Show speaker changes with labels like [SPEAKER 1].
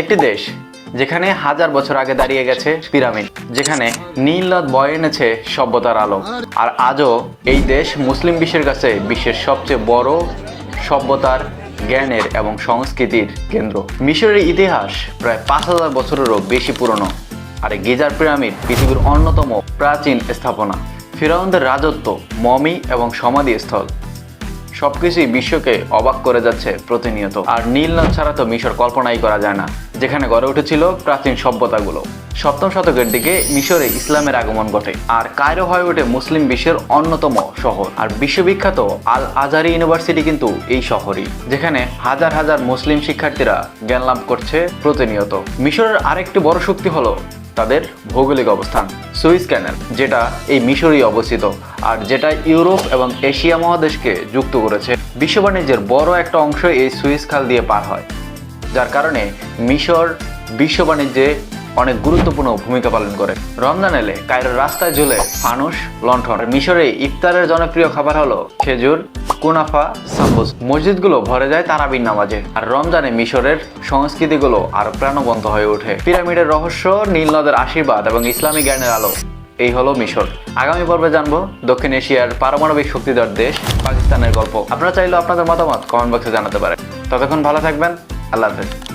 [SPEAKER 1] একটি দেশ যেখানে হাজার বছর আগে দাঁড়িয়ে গেছে পিরামিড, যেখানে নীল নদ বয়ে এনেছে সভ্যতার আলো। আর আজও এই দেশ মুসলিম বিশ্বের কাছে বিশ্বের সবচেয়ে বড় সভ্যতার, জ্ঞানের এবং সংস্কৃতির কেন্দ্র। মিশরের ইতিহাস প্রায় পাঁচ হাজার বছরেরও বেশি পুরনো। আর গিজার পিরামিড পৃথিবীর অন্যতম প্রাচীন স্থাপনা। ফিরাউনদের রাজত্ব, মমি এবং সমাধিস্থল। সবকিছুই বিশ্বকে অবাক করে যাচ্ছে প্রতিনিয়ত। আর নীল নদ ছাড়া তো মিশর কল্পনাই করা যায় না, যেখানে গড়ে উঠেছিল প্রাচীন সভ্যতাগুলো। সপ্তম শতকের দিকে মিশরে ইসলামের আগমন ঘটে, আর কায়রো হয়ে ওঠে মুসলিম বিশ্বের অন্যতম শহর। আর বিশ্ববিখ্যাত আল আজারি ইউনিভার্সিটি কিন্তু এই শহরই, যেখানে হাজার হাজার মুসলিম শিক্ষার্থীরা জ্ঞান লাভ করছে প্রতিনিয়ত। মিশরের আরেকটি বড় শক্তি হলো তাদের ভৌগোলিক অবস্থান, সুইস ক্যানেল, যেটা এই মিশরেই অবস্থিত আর যেটা ইউরোপ এবং এশিয়া মহাদেশকে যুক্ত করেছে। বিশ্ব বাণিজ্যের বড় একটা অংশ এই সুইস খাল দিয়ে পার হয়, যার কারণে মিশর বিশ্ব বাণিজ্যে অনেক গুরুত্বপূর্ণ ভূমিকা পালন করে। রমজান এলে কায়রোর রাস্তায় ঝুলে ফানুস লণ্ঠন। মিশরে ইফতারের জনপ্রিয় খাবার হলো খেজুর কুনাফা সাম্বুস মসজিদগুলো ভরে যায় তারাবির নামাজে আর রমজানে মিশরের সংস্কৃতিগুলো আরও প্রাণবন্ত হয়ে ওঠে। পিরামিডের রহস্য, নীল নদের আশীর্বাদ এবং ইসলামী জ্ঞানের আলো, এই হলো মিশর। আগামী পর্বে জানব দক্ষিণ এশিয়ার পারমাণবিক শক্তিধর দেশ পাকিস্তানের গল্প। আপনারা চাইলে আপনাদের মতামত কমেন্ট বক্সে জানাতে পারেন। ততক্ষণ ভালো থাকবেন। আল্লাহ হাফেজ।